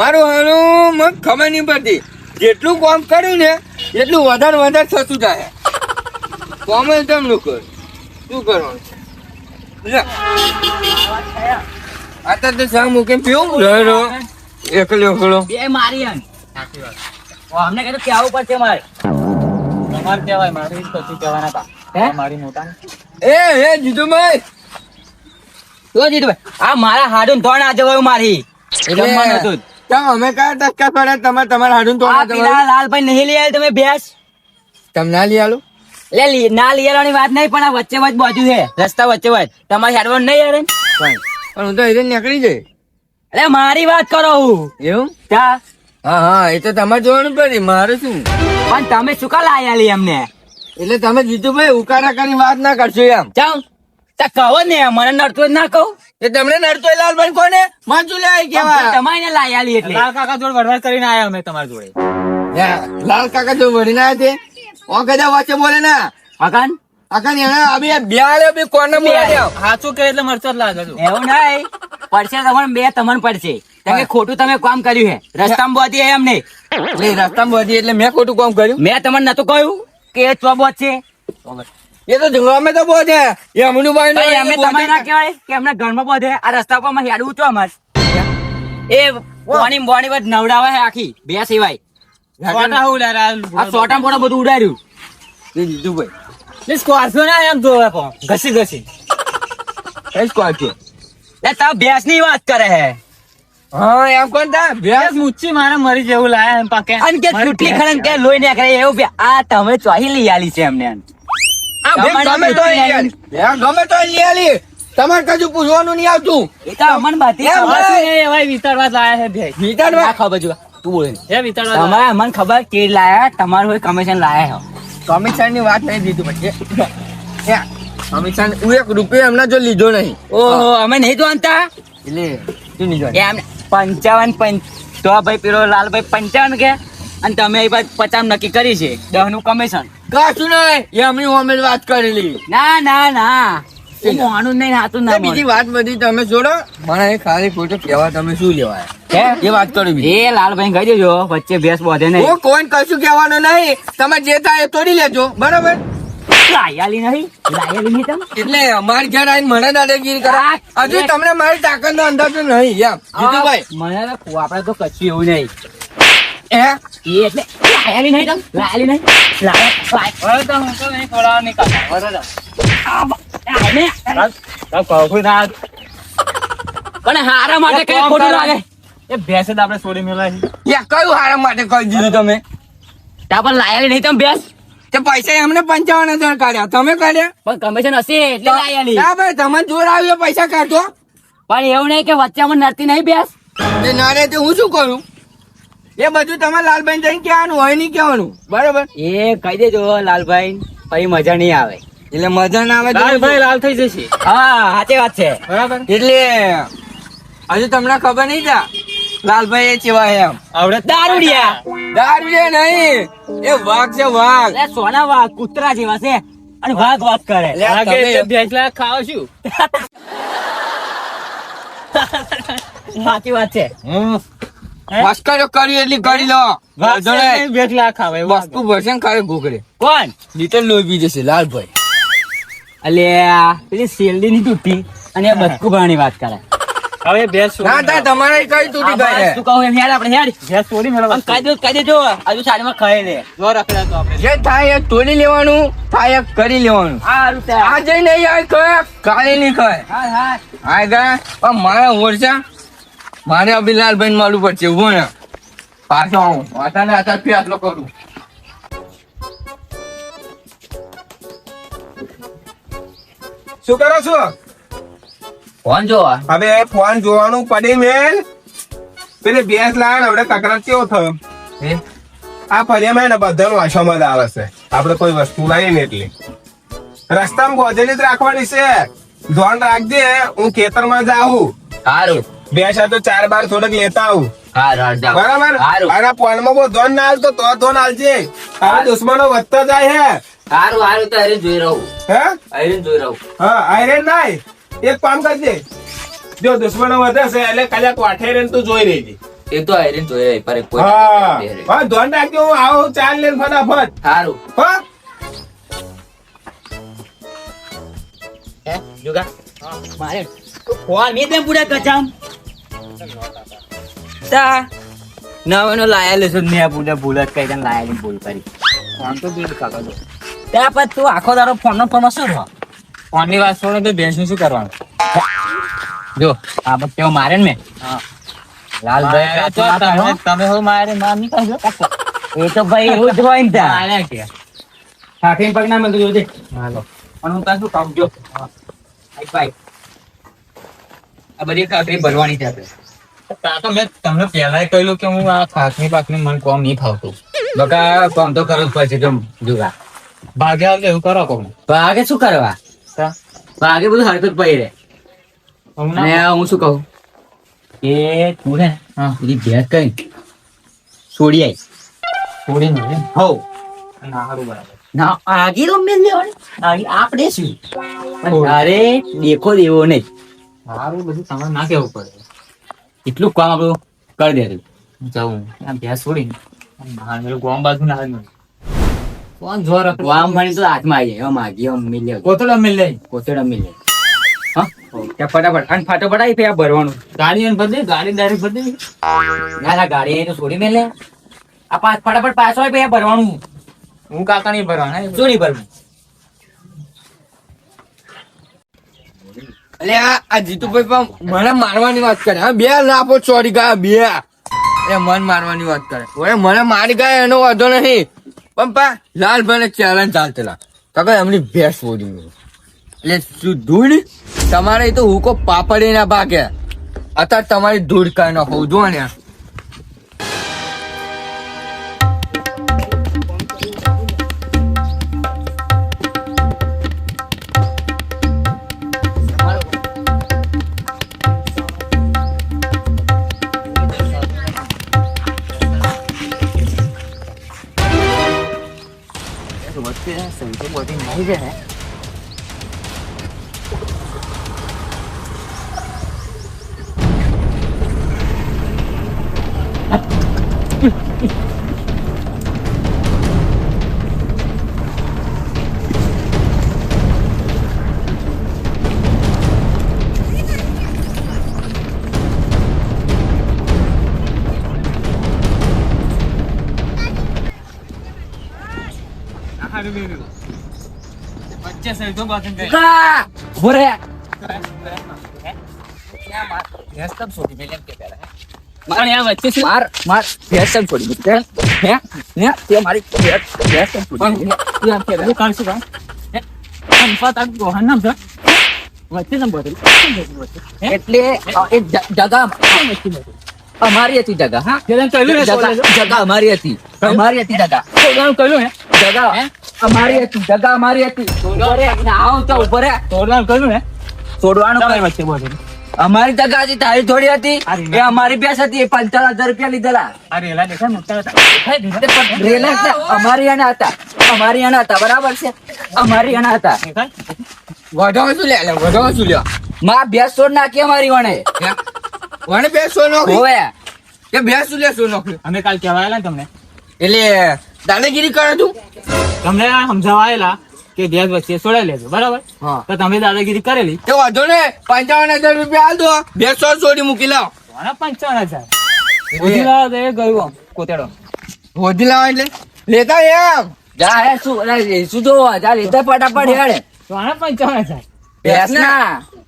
મારું હારું મને ખબર નહીં પડતી. જેટલું કામ કર્યું ને એટલું વધારે વધારે થતું જાય. કોમ જ તેમનું કર. શું કરવાનું છે? આ તો તે ચા મૂકીને પીવું? રહ્યો એકલો એકલો. બે મારી એમ. ઓ, અમને કીધું કેવું પડશે મારે. તમારે કહેવાય મારી કશું કહેવાના હતા હે? મારી મોટા એ હે જીતુભાઈ. તો જીતુભાઈ આ મારા હાડું ધોણ આજે મારી. જમવાનું હતું અમે કયા ટક્કા પડે તમારે હાડું તો લાલભાઈ નહીં લઈ આવ્યો તમે ભેંસ. તમે ના લઈ આલું લે ના લઈ આવવાની વાત નહીં પણ આ વચ્ચે વચ બાજુ છે. રસ્તા વચ્ચે વચ તમારે હેડવાનું નહીં યાર પણ હું તો એને નીકળી જઈ અરે મારી વાત કરો હું. એવું? હા હા એ તો તમારે જોવાનું પડે મારે શું? પણ તમે શું કા લાયા લી અમને એટલે તમે જીતુભાઈ ઉકારા કરી વાત ના કરશો એમ. તા કહો ને મને નડતું જ ના કહું. એ તમને નડતો લાલભાઈ કોને? માનસુ લે કેવા તમારે લાયા લી એટલે. લાલ કાકા જોડે વડવાદ કરીને આયા અમે તમારી જોડે. લાલ કાકા જો વળીને આયા તે? ઓ કદા વચ્ચે બોલે ના. મકાન આકા એને અભી આ બ્યાલે કોને બોલાડે સાચું કે એટલે મરચો જ લાગે છું. એવું નહીં. પડશે તમને બે તમને પડશે. તમે ખોટું તમે કામ કર્યું હે. રસ્તામાં બોધી એમ નહીં એટલે રસ્તામાં બોધી એટલે મેં ખોટું કામ કર્યું? મેં તમને નતું કહ્યું કે ચોબોત છે. એ તો અમે તો બોધે એ અમનું ભાઈ ભાઈ અમે તમારે ના કહેવાય કે અમને ઘરમાં બોધે આ રસ્તા પર અમે હેડવું અમારે. એ બોણી બોણી બધ નવડાવે આખી બે સિવાય. કોટા હું લેરા આ સોટા મોટા બધું ઉડાડ્યું. જીતુભાઈ સ્કોર્પિયો ના એમ જોવે પો. ઘસી ઘસી. એ સ્કોર્પિયો? લે તા ભેંસની વાત કરે હે હા એમ કોણ તા? ભેંસ? મુચ્છી મારે મરી જેવું લાયા એમ પાકે. અન કે છૂટી ખડન કે લોહી કરે એવું આ તમે ચોહી લઈ આલી છે એમને આ ભાઈ ગમે તો લઈ ગમે તો લઈ આલી. તમારે કશું પૂછવાનું નહીં આવતું. એ તો અમન બાતી એમ ભાઈ. વિતાડવા લાયા છે ભેંસ વિચારવા? ખબર જો તું બોલે. હે વિતાડવા તમારે અમને ખબર કે લાયા તમારું હોય કમિશન લાયા હો કમિશનની વાત નહીં દીધું પછી. કમિશન હું. એક રૂપિયો એમને જો લીધો નહીં. ઓહો અમે નહીં જાણતા એટલે નહીં? એમ પંચાવન પંચ તો ભાઈ પેલો લાલભાઈ પંચાવન કે? અને તમે એ બાદ પચાસ નક્કી કરી છે. દહનું કમિશન કશું નહીં એમની અમે વાત કરેલી. ના ના ના. મોનું નહીં હાથું ના બીજી વાત બધી તમે છોડો મને ખાલી ખોટો કહેવા તમે શું લેવાય એ વાત કરો એ લાલભાઈ કહી દેજો વચ્ચે ભેંસ બોધે નહીં. હું કોઈ કશું કહેવાનું નહીં. તમે જે થાય એ તોડી લેજો. બરાબર? લાયાલી નહીં? લાયાલી નહીં તમે? એટલે અમારી ઘર આવીને મને દાદાગીરી કરો. હજુ તમને મારી તાકાત નો અંદાજ તો નહીં એમ. જીતુભાઈ. મને તો આપડે તો કશું એવું નહીં. તો તો તો. કઈ દીધું તમે ત્યાં પણ લાયાલી નહીં તમે ભેંસ તે પૈસા એમને પંચાવન હજાર કાઢ્યા તમે કાઢ્યા પણ કમિશન હશે એટલે લાયાલી ના ભાઈ તમને જોર આવ્યો પૈસા કાઢો પણ એવું નહીં કે વચ્ચે મને નડતી નહીં બેસ તે ના રે તે હું શું કરું એ બધું તમે લાલભાઈ જઈને કહેવાનું હોય નહીં કહેવાનું. બરાબર? એ કહી દેજો લાલભાઈ પછી મજા નહીં આવે. એટલે મજા ના આવે લાલભાઈ લાલ થઈ જશે. હા સાચી વાત છે. બરાબર? એટલે હજુ તમને ખબર નહીં તા લાલભાઈ એ ચેવા એમ. આવડે દારૂડિયા. દારૂડિયા નહીં. એ વાઘ છે વાઘ. એ સોના વાઘ કૂતરા જેવા છે. અને વાઘ વાત કરે. લાગે તમે- એટલે ભેંસ લાયક ખાવ છું. સાચી વાત છે. હમ. મસ્કરીઓ કરી એટલી કરી લો. નહીં. ભેંસ લાયક વસ્તુ ભરશે ને ખાલી ઘોઘરે કોણ? લીટર લોહી પી જશે લાલભાઈ. અલે પેલી શેરડી ની તૂટી અને બચકું ભરાની વાત કરે. હવે ભેંસ ના તા તમારે કઈ તૂટી ગઈ તું કહું એમ આપણે ભેંસ કહી દેજો આજુ સાડીમાં ખાઈ લે. જો રખડ્યા તો આપણે. જે થાય એ તોડી લેવાનું થાય એ કરી લેવાનું. આ છે આજે નહીં આવે કયા કાલે નહીં ખાય. હા હા. આ ગયા પણ મારે ઓરસા મારે અભિલાલભાઈ મળવું પડશે ઊભો ને. પાછો આવું. વાતાને આતા ફી આટલો કરું. શું કરો છો? ફોન જોવા. હવે ફોન જોવાનું પડે મેલ. પેલે બેસ લાવે ને હવે તકરાર કેવો થયો? આ ફરિયામાં ને બધાનો વાસોમાં જ આવે છે. આપણે કોઈ વસ્તુ લાવીએ ને એટલે. રસ્તામાં ગોજેલી જ રાખવાની છે. ધોન રાખજે હું ખેતરમાં જાઉં. સારું. બેસા તો ચાર બાર થોડક લેતા આવું. બરાબર? અને ફોનમાં બહુ ધોન ના આવતો તો ધોન આલજે હવે દુશ્મનો વધતા જાય હે. સારું સારું તો જોઈ રહું. હે? હરી જોઈ રહું. હા આયરન નાય એક કામ કરજે. જો દુશ્મનો વધે છે એટલે કદાચ વાઠે રહીને તું જોઈ રહી એ તો આયરીન પર કોઈ હા. ધોન રાખજો હું આવું ચાલ લઈને ફટાફટ. સારું. હા? હે જુગા? મારે ફોન મે તેમ પૂરા કચામ તા. નવાનો લાયા લેસો ને પૂરા ભૂલ જ કઈ તને લાયા ની ભૂલ કરી. ફોન તો બી કાકા દો. ત્યાં પછી તું આખો દાડો ફોન નો ફોન શું રહો ફોનની વાત છોડો તો બેસનું શું કરવાનું? જો આ બસ તેઓ મારે ને મેં. લાલભાઈ તમે હો મારે માર નહીં કરજો એ તો ભાઈ એવું જ હોય ને ત્યાં. કે. હાથીને પગ ના મળતું જોજે. હાલો. અને હું શું કામ જો. ભાઈ આ બધી કાકરી ભરવાની છે આપણે. તા તો મેં તમને પહેલા કહ્યું કે હું આ ખાસની પાકની મને કોમ નહીં ફાવતું. બકા કોમ તો કરવું પડશે જો જુગા ભાગે આવજો એવું કરો કોમ. ભાગે શું કરવા? ભાગે બધું હરકત પડી રે અને હું શું કહું? કે તું ને બધી ભેંસ કઈ છોડી આવી છોડી નહીં. હો ના હારું બરાબર. ના આગે તો મેં લેવાની આપણે શું? અરે દેખો દેવો નહીં. સારું બધું તમારે ના કેવું પડે. એટલું કામ આપણું કરી દેતું જવું આ ભેંસ છોડીને મેલું ગોમ બાજુ ના હાલ કોણ જોર વામ ભણી તો હાથમાં આવી જાય. એમ આગી એમ મિલે કોતડા મિલે લઈ. મિલે હા? ફટાફટ અને ફટાફટ આવી પછી ભરવાનું. ગાડી એને બદલી ગાડી ડાયરેક્ટ બદલી ના ના ગાડી એ તો છોડી મેલે. આ પાછ ફટાફટ પાછો આવી પછી ભરવાનું. હું કાકા નહીં ભરવાના? શું નહીં ભરવું? એટલે આ જીતુભાઈ પણ મને મારવાની વાત કરે. હા, બે લાપો ચોરી ગયા બે. એ મન મારવાની વાત કરે. ઓય, મને મારી ગયા એનો વાંધો નહીં. પણ પા લાલભાઈ ને ચેલેન્જ ચાલતેલા તો કે એમની ભેંસ બોલી એટલે શું ધૂળ? તમારે તો હુકો પાપડી ના ભાગે. અત્યારે તમારી ધૂળ કાઢી નાખો જો ને. 그래서 어떻게 했어? 이게 뭐든 해야 돼. મારે આ વચ્ચે માર માર ભેંસ કેમ હે? હે? તે મારી ભેંસ ભેંસ કેમ છોડી મૂકી? તું આમ કે હું કાઢશું કામ હે? આમ પાત આ ગોહન નામ છે વચ્ચે નામ બોલ એટલે આ જગા અમારી હતી જગા હા? જગા અમારી હતી. અમારી હતી જગા. કહ્યું હે જગા? અમારી હતી જગા અમારી હતી. ઊભો રે ને આવો તો ઊભો તોડવાનું કહ્યું હે છોડવાનું વચ્ચે બોલ અમારી જગા હતી તારી થોડી હતી. એ અમારી ભેંસ હતી એ પંચાવન હજાર રૂપિયા લીધેલા. રેલા અમારી એના હતા. અમારી એના હતા બરાબર છે? અમારી એના હતા. દેખાય શું લે લે, શું લ્યો? માં ભેંસ છોડ નાખી અમારી વણે. વણે ભેંસ શું નોખી? હોવે. કે ભેંસ શું લે શું નોખી? અમે કાલ કહેવાયેલા ને તમને. એટલે દાદાગીરી કરે તું તમને સમજાવાયેલા કે ગેસ વચ્ચે છોડાઈ લેજો બરાબર? તો તમે દાદાગીરી કરેલી. તો વાંધો ને પંચાવન હજાર રૂપિયા આલ દો ભેંસો છોડી મૂકી લાવ. પંચાવન હજાર? ઓછી લાવ તો એ ગયું આમ, કોતેડો. વધી લાવ એટલે લેતા એમ જા હે શું શું જોવો? જા લેતા ફટાફટ હેડે. તો આના પંચાવન હજાર?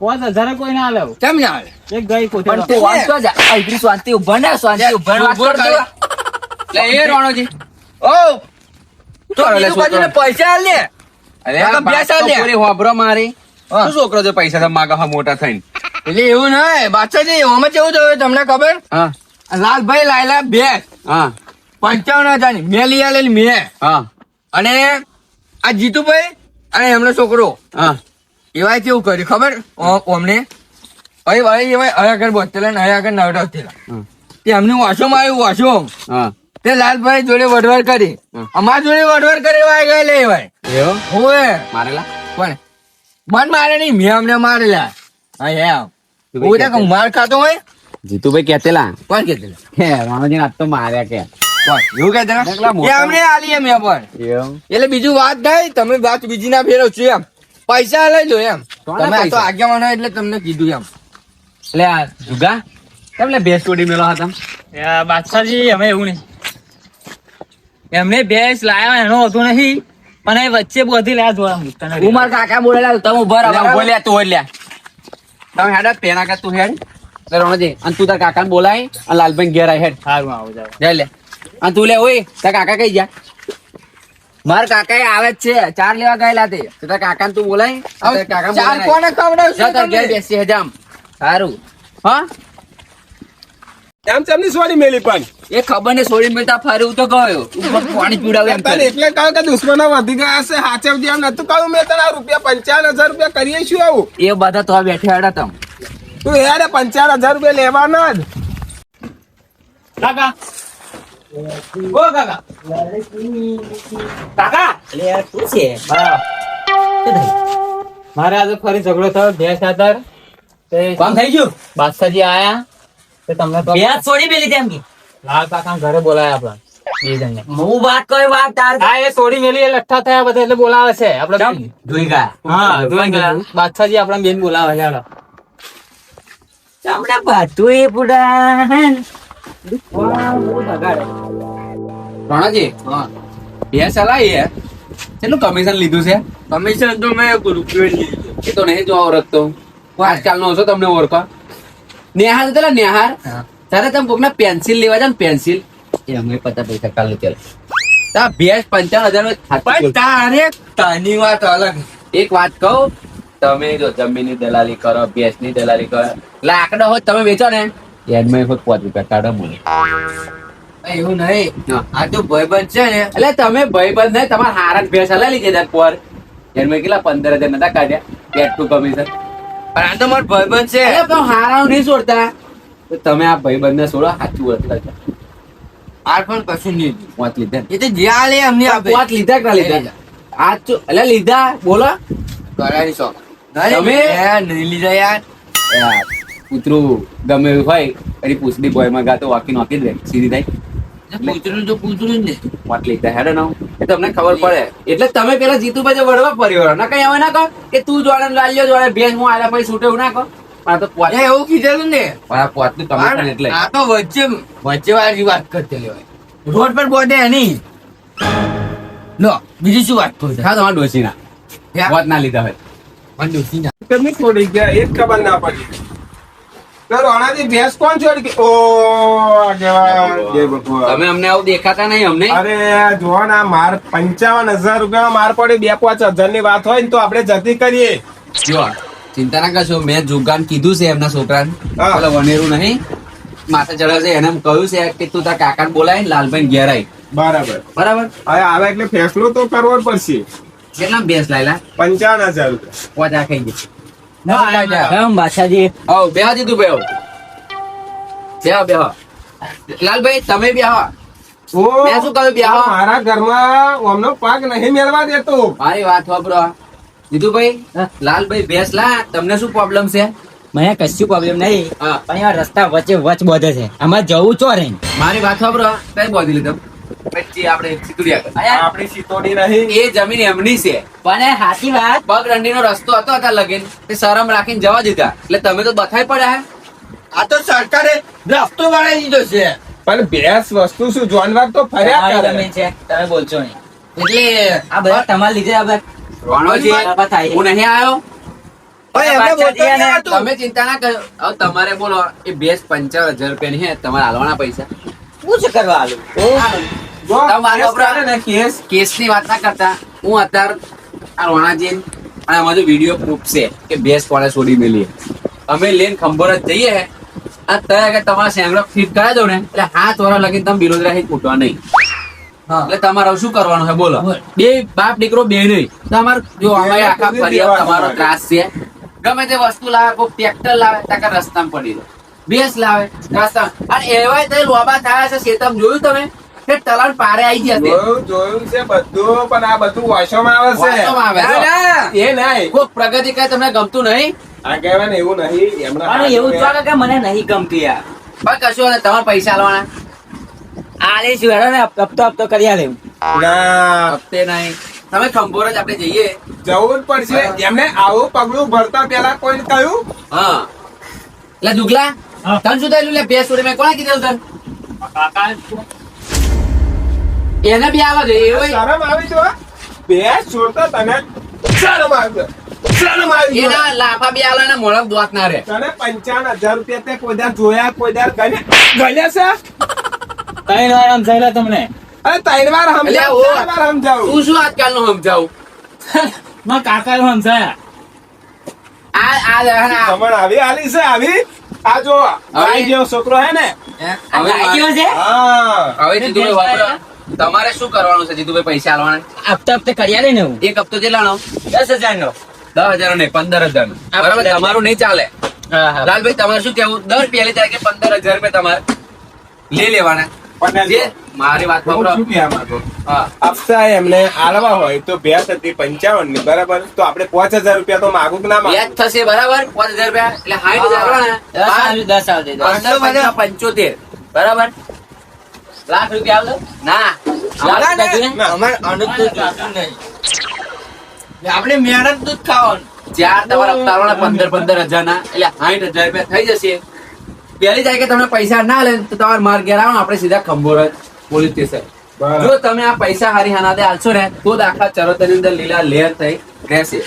પાંચ હજાર કોઈ ના લેવું કેમ ના આવે એક ગઈ પણ કોતેડો તું વાંચતો જા. શાંતિ ઊભા ને શાંતિ ઊભા ને વાત કરતો લે એ રોણોજી. ઓ! તો કરે લે બીજું બાજુને છોકરો? પૈસા લે અરે આલે. પૂરી મારી. શું જો પૈસા માગા મોટા થઈને? એટલે એવું નહીં બાદશાહજી એમાં કેવું થયું તમને ખબર? હા. લાલભાઈ લાયલા બે. હા. પંચાવન હજાર મેં લઈ આલેલી મેં. હા. અને આ જીતુભાઈ અને એમનો છોકરો. હા. એવાય કેવું કર્યું ખબર? અમને ભાઈ ભાઈ એવાય હયા આગળ બોતેલા ને હયા આગળ નવડા થયેલા હમ. તે એમનું વાસોમાં આવ્યું વાસો હા. તે લાલભાઈ જોડે વઢવાડ કરી. અમાર જોડે વઢવાડ કરી વાય ગઈ લે ભાઈ. એવો? હોવે મારેલા? પણ મન મારે નહીં મેં અમને મારેલા. હા એમ હું તો માર ખાતો હોય? જીતુભાઈ કેતેલા? કોણ કેતેલા? હે રાણોજી આજ તો માર્યા કે. એવું કહેતા એકલા મોટા. એ અમને આલી એમ પણ. એટલે બીજું વાત થાય તમે વાત બીજી ના ફેરવ છો એમ. પૈસા લઈ લો એમ. તમે તો એટલે તમને કીધું એમ. એટલે આ જુગા તમને મેળો હતા? બાદશાહજી અમે એવું નહીં. એમને ભેંસ લાયા એનો હતું નહીં પણ એ વચ્ચે બધી લાયા જોવા ઉમર કાકા બોલેલા તમે ઊભા રહો બોલ્યા તું બોલ્યા તમે હેડ પેના કા તું હેડ. રણજી અને તું તાર કાકાને બોલાય અને લાલભાઈ ઘેર આય હેડ. સારું આવો જાવ લે અને તું લે ઓય તાર કાકા કઈ જા મારા કાકા આવે જ છે ચાર લેવા ગયેલા તે. તો તાર કાકાને તું બોલાય તાર ચાર કોને ખવડાવશો જા તાર ઘેર બેસી હજામ સારું હા? એમ ચમની સોરી મેલી પણ? એ ખબર ને છોડી મેલતા ફર્યું તો ગયો. ઉપર પાણી પીડાવે એમ તને એટલે કહો કે દુશ્મનો વધી ગયા છે હાચવજે એમ નતું કહું મેં તને રૂપિયા પંચાવન હજાર રૂપિયા કરીએ શું આવું? એ બધા તો બેઠા હતા તમ. તું યાર પંચાવન હજાર રૂપિયા લેવાના જ. કાકા. ઓ કાકા. કાકા. યાર છે? હા. મારે આજે ફરી ઝઘડો થયો ભેંસ ખાતર કોણ થઈ ગયું? બાદશાહજી આયા. તે તમને તો બે છોડી મેલી તેમ કે. લાલ કાકા ઘરે બોલાયા આપણા બે જણને હું વાત કોઈ વાત તાર. હા એ છોડી મેલી લઠ્ઠા થયા બધા એટલે બોલાવે છે. આપણે જોઈ ગયા. હા જોઈ ગયા. બાદશાહજી આપણા બેન બોલાવે છે હાલો. ચામડા બધું એ ને. હા. બે ચલાવી યાર કેટલું કમિશન લીધું છે? કમિશન તો મેં રૂપિયો લીધું. એ તો નહીં જોવા ઓળખતો. આજકાલનો છો તમને ઓળખો. નેહાર તો પેલા નેહાર. તારે તમે કોકના પેન્સિલ લેવા જાય ને પેન્સિલ એ અમે પચાસ પૈસા કાલે ચાલ તા ભેંસ પંચાવન હજાર પણ તારે તાની વાત અલગ. એક વાત કહું તમે જો જમીનની દલાલી કરો ભેંસની દલાલી કરો લાકડો હોય તમે વેચો ને એડમાં હોય પાંચ રૂપિયા કાઢો મને. એવું નહીં. આ તો ભાઈબંધ છે ને. એટલે તમે ભાઈબંધ નહીં તમારા હારા ભેંસ હલા લીધી પર. એમાં કેટલા પંદર હજાર નતા કાઢ્યા? પેટ ટુ કમિશન પણ આ તો મારો ભાઈબંધ છે. એટલે તો હારાનું નહીં છોડતા. તો તમે આ ભાઈબંધ ને છોડો સાચું વર્તન છે આ પણ કશું નહીં. લીધું. લીધા. એ તો જ્યાં લે અમને પાંચ લીધા કે લીધા? આ તો એટલે લીધા? બોલો. કરાવી શોખ. તમે? નહીં લીધા યાર. કૂતરું ગમે હોય એની પૂછડી બોયમાં ગાતો વાકી નોકી જ રહે સીધી થાય. પૂતરું તો પૂતરું ને? પાંચ લીધા હેડે ના એ તમને ખબર પડે. એટલે તમે પેલા જીતુભાઈ વડવા પરિવાર. ના કઈ હવે ના કહો કે તું જોડે લાલ્યો જોડે ભેંસ હું આલા પછી છૂટે એવું ના કહો. આ તો પાંચ એવું કીધેલું ને. પણ આ કમિશન એટલે આ તો વચ્ચે વચ્ચે વાળી વાત કરતી હોય. રોડ પર બોધે નહીં. લો બીજી શું વાત કરું હા તમારા ડોશીના. વાત ના લીધા હોય. પણ દોસ્તી ના કેમની છોડી ગયા એ ખબર ના પડી. રોણાજી ભેંસ કોણ છોડી ઓ આગેવાન, જય ભગવાન. તમે અમને આવું દેખાતા નહીં અમને? અરે જુઓ ને આ માર પંચાવન હજાર રૂપિયા માર પડી બે પાંચ હજારની વાત હોય ને તો આપણે જતી કરીએ. જો ચિંતા ના કરશો મેં જોગાન કીધું છે એમના છોકરાને. હા. વનેરું નહીં. માથે ચડે એને કહ્યું છે કે તું તાર કાકાને બોલાય લાલભાઈ ઘેર બરાબર. બરાબર? હવે આવે એટલે ફેસલો તો કરવો પડશે. કેટલા બેસ લાયલા? પંચાવન હજાર રૂપિયા. પોચા ખાઈ બાદશાહજી. આવો દીધું લાલભાઈ તમે બે શું કહ્યું બે મારા ઘરમાં ઓમનો પાક નહીં મેળવા દેતો. મારી વાત વાપરો. દીધુભાઈ લાલભાઈ ભેસ લા તમને શું પ્રોબ્લેમ છે? મને કશું પ્રોબ્લેમ નહીં પણ રસ્તા વચ્ચે વચ બોધે છે. આમાં જવું છો રે મારી વાત વાપરો. કઈ બોધી લીધો? પછી આપણે સિતુડિયા આપણી સીતોડી નહીં. એ જમીન એમની છે. પણ સાચી વાત. પગ રંડીનો રસ્તો હતો હતા લગીન. તે શરમ રાખીને જવા દીધા. એટલે તમે તો બથાઈ પડ્યા આ તો સરકારે રસ્તો વાળાઈ દીધો છે. પણ બેસ વસ્તુ શું? જાનવર તો ફર્યા કરે. છે. તમે બોલશો નહીં. એટલે આ બધા તમારા લીધે આ બધા. હું નહીં આવ્યો. તમે ચિંતા ના કરો. તમારે બોલો એ બેસ પંચાવન હજાર રૂપિયા ની હે તમારે હાલવાના પૈસા. શું છે કરવા તમારો કેસ ને વાત ના કરતા. હું અત્યારે આ રોણાજી અને આમાં વીડિયો પ્રૂફ છે કે ભેંસ કોણે છોડી મેલી. અમે લઈને ખંભોર જ જઈએ. આ તય કે તમારા સેંગડો ફિટ કરાવી દો ને એટલે હાથ વરા લગીને તમે બિલોદરા થી કૂટવા નહીં. હા. એટલે તમારે શું કરવાનું છે બોલો. બે બાપ દીકરો બે નહીં. તમારે જો અમારે આખા ફરિયાદ તમારો ત્રાસ છે. ગમે તે વસ્તુ લાવે કોઈ ટ્રેક્ટર લાવે તાકા રસ્તામાં પડી દે ભેસ લાવે રસ્તા અને એવાય તે લોબા થયા છે શેતમ જોયું તમે? કે તલાણ પારે આવી ગયા જોયું જોયું છે બધું પણ આ બધું વાસોમાં આવે છે. આવે છે. ના, ના. એ નહીં. કોઈ પ્રગતિ કઈ તમને ગમતું નહીં? આ કહેવાય ને એવું નહીં. એમના એવું જો કે મને નહીં ગમતી યાર પણ કશું તમારે પૈસા લેવાના. આલે શું હેડો ને હપ્તો હપ્તો કરી આલે ના. હપ્તે નહીં. તમે ખંભોર જ આપણે જઈએ. જવું જ પડશે. એમને આવું પગલું ભરતા પેલા કોઈ કહ્યું? હા. એટલે દુગલા. તને શું થયેલું? લે બે સોડી મેં કોણે કીધેલું તને? એને બી આવા દે એવો શરમ આવી જો બે છોડતા તને શરમ આવી શરમ આવી એના લાફા બી આલો ને મોઢા દોત ના રે. તને પંચાવન હજાર રૂપિયા તે કોઈ દાડ જોયા કોઈ દાડ ગણ્યા ગણ્યા છે? કઈ વાર આમ તમને. અરે ત્રણ વાર સમજાવું અલ્યા, વાર સમજાવું. તું શું આજકાલનું સમજાવું? મારા કાકા એવું સમજાયા. આ આ કમણ આવી આલી છે આવી. આ જો ભાઈ જેવો છોકરો હે ને? હવે ગાય છે? હા. હવે વાપરો. તમારે શું કરવાનું છે જીતુભાઈ પૈસા આલવાના? હપ્તા હપ્તે કર્યા ને હું એક હપ્તો કેટલાનો? દસ હજાર નો દસ હજાર નહીં પંદર હજાર નો બરાબર? તમારું નહીં ચાલે. લાલભાઈ તમારે શું કેવું દર પહેલી તારીખે પંદર હજાર રૂપિયા તમારે લઈ લેવાના. જે મારી વાત હું સાંભળો. શું કહેવા માંગુ? હા. હપ્તા એમને આલવા હોય તો બે હતી પંચાવનની બરાબર? તો આપણે પાંચ હજાર રૂપિયા તો માગું કે ના વ્યાજ થશે બરાબર? પાંચ હજાર રૂપિયા. એટલે સાઠ હજાર પંચોતેર. બરાબર? લાખ રૂપિયા આવશે ના. આપણે મહેનતનું ખાવાનું. ચાર તમારા હપ્તા પંદર પંદર હજાર ના એટલે સાઠ હજાર રૂપિયા થઈ જશે. પહેલી તારીખે તમને પૈસા ના લે તો તમારે માર ઘેર આવો આપણે સીધા ખંભોર પોલીસ સ્ટેશન. જો તમે આ પૈસા હારી હાના દે આલશો ને તો દાખલા ચરોતરની અંદર લીલા લેર થઈ રહેશે.